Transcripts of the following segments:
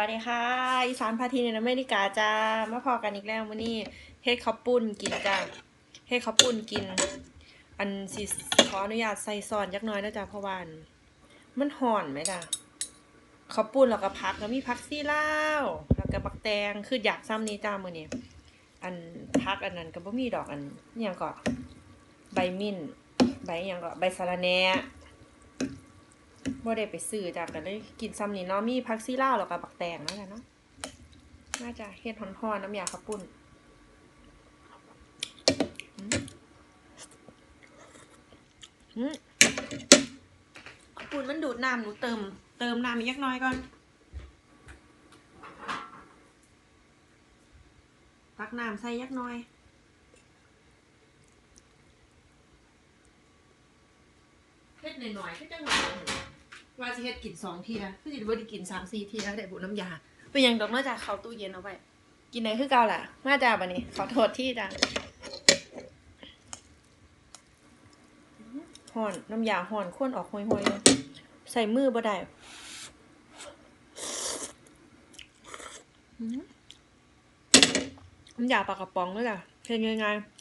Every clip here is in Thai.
วัสดีค่ะ อีสานพาทีในอเมริกาจ้ามาพอกันอีกแล้ววันนี้เฮ็ดข้าวปุ้นกินจ้าเฮ็ดข้าวปุ้นกิน อันสิขออนุญาตใส่ซอนจักหน่อยนะจ้าเพราะว่าอันมันห่อนไหมจ้าข้าวปุ้นแล้วก็ผักแล้วมีผักซี่เลาแล้วก็บักแตงคืออยากซ้ำนี้จ้ามื้อนี้อันผักอันนั้นก็บ่มีดอกอันอิหยังก็ใบมิ้นใบอิหยังก็ใบสะระแหน่ บ่ได้ไปซื้อจ้ะก็เลยกินซ้ำนี่เนาะมีผักซีลาวแล้วก็บักแตงนั่นแหละเนาะน่าจะเฮ็ดฮ้อนๆน้ำยาข้าวปุ้นอืมอืมข้าวปุ้นมันดูดน้ำหนูเติม เติมน้ำอีกยักหน้อยก่อนตักน้ำใส่ยักหน้อยเฮ็ดหน่อยๆคือจังหวะ ว่าสิเฮ็ดกินสองทีนะคือสิบ่ได้กินสามสี่ทีแล้วได้บุน้ำยาเป็นหยังดอกนอกจากเขาตู้เย็นเอาไว้ กินได้คือเก่าล่ะ มาจ้าบัดนี้ ขอโทษที่จ้าห่อนน้ำยาห่อนข้นออกห่วยๆเลยใส่มือบ่ได้น้ำยาปลากระป๋องเลยจ้ะเฮ็ดง่ายๆ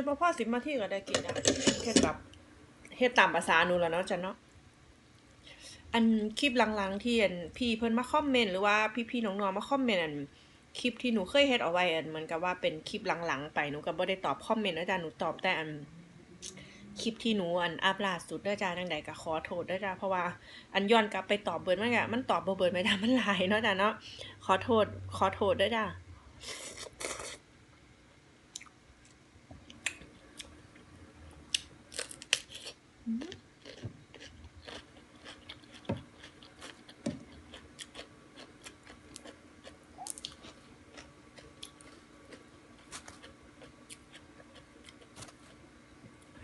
ดบ่พอสิบนาทีก็ได้กินแล้วเฮ็ดแบบเฮ็ดตามภาษาหนูแล้วเนาะจ้ะเนาะอันคลิปหลังๆที่อันพี่เพิ่นมาคอมเมนต์หรือว่าพี่ๆน้องๆมาคอมเมนต์อันคลิปที่หนูเคยเฮ็ดเอาไว้อันเหมือนกับว่าเป็นคลิปหลังๆ ไปหนูก็บ่ได้ตอบคอมเมนต์นะจ้ะหนูตอบแต่อันคลิปที่หนูอันอัปล่าสุดด้อจ้าจังใดก็ขอโทษด้อจ้าเพราะว่าอันย้อนกลับไปตอบเบิดมันก็มันตอบบ่เบิดไม่ได้มันหลายเนาะจ้ะเนาะขอโทษขอโทษด้อจ้า แซ่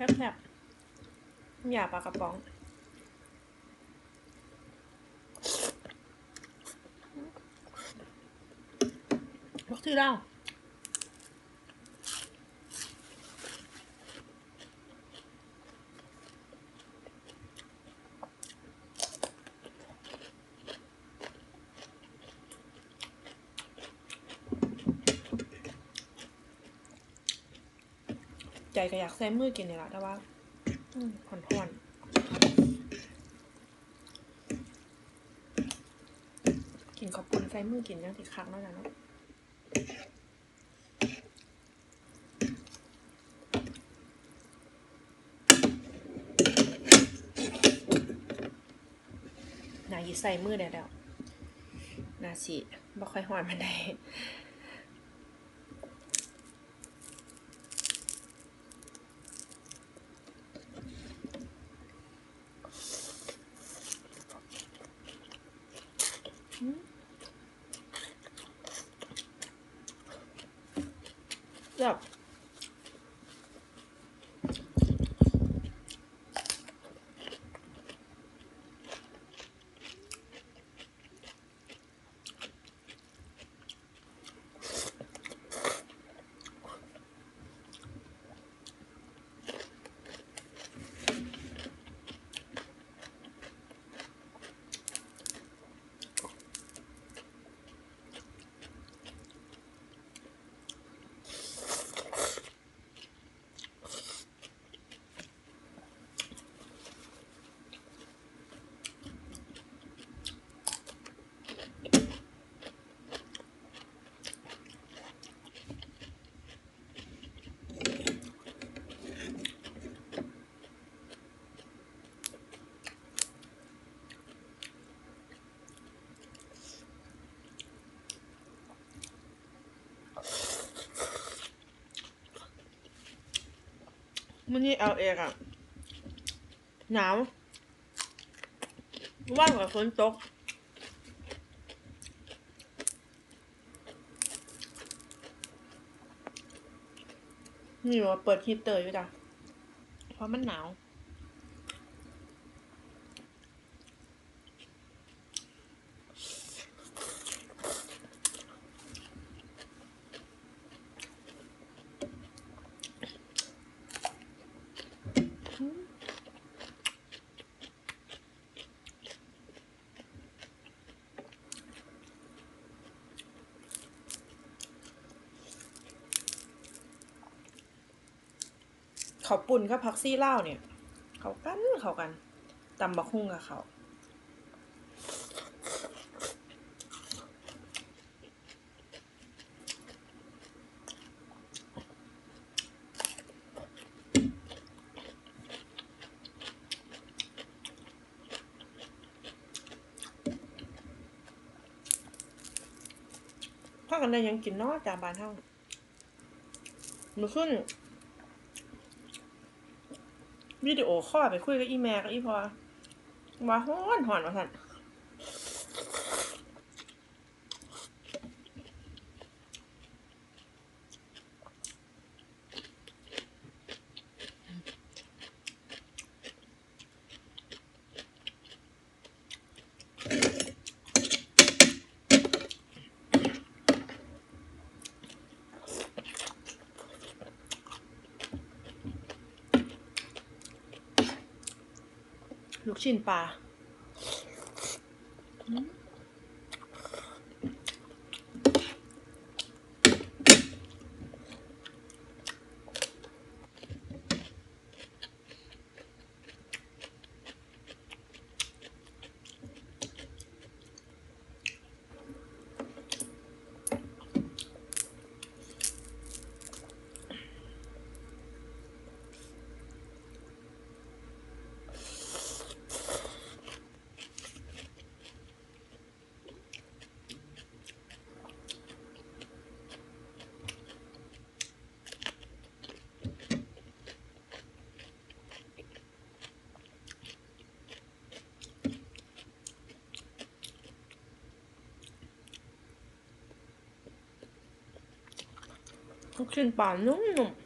บแซ่บน้ำยาปลากระป๋องบอกชื่เรา ใจก็อยากแซมมือกินนี่แหละแต่ว่าผ่อนผ่อนกินขอบคุณใส่มือกินยังติดคักเนาะจ้ะเนาะนายใส่มือได้แล้วนาสิบ่ค่อยหอนมันได้ แมันนี่เอาเองอะหนาวว่างกว่าฝนตกนี่ว่าเปิดฮีเตอร์อยู่จ้ะเพราะมันหนาว เขาปุ่นกับผักซี่เล่าเนี่ย เขากันเขากันตำบักฮุ่งกับเขาพากันได้ยังกินเนาะจากบ้านเฮามื้อขึ้น วิดีโอคอไปคุยกับอีแม่กับอีพอว่าฮ้อนหอนว่าสั่น ลูกชิ้นปลา อืมลูกชิ้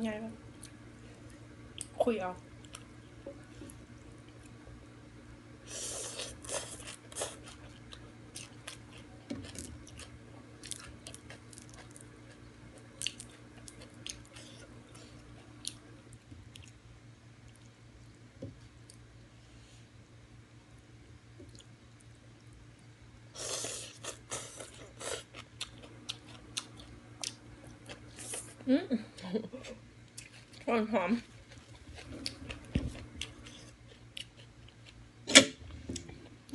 นปลานุ่มๆคำใหญ่ๆแบบคุยเอา อืมหอมหอม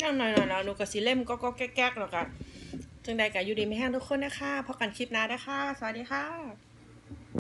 ย่งหน่อยๆแล้วหนูกับสีเล่มก็ก็แก๊กๆหรอกอะจึงใดกับยูดีไม่แห้งทุกคนนะคะพบกันคลิปหน้านะคะ สวัสดีค่ะ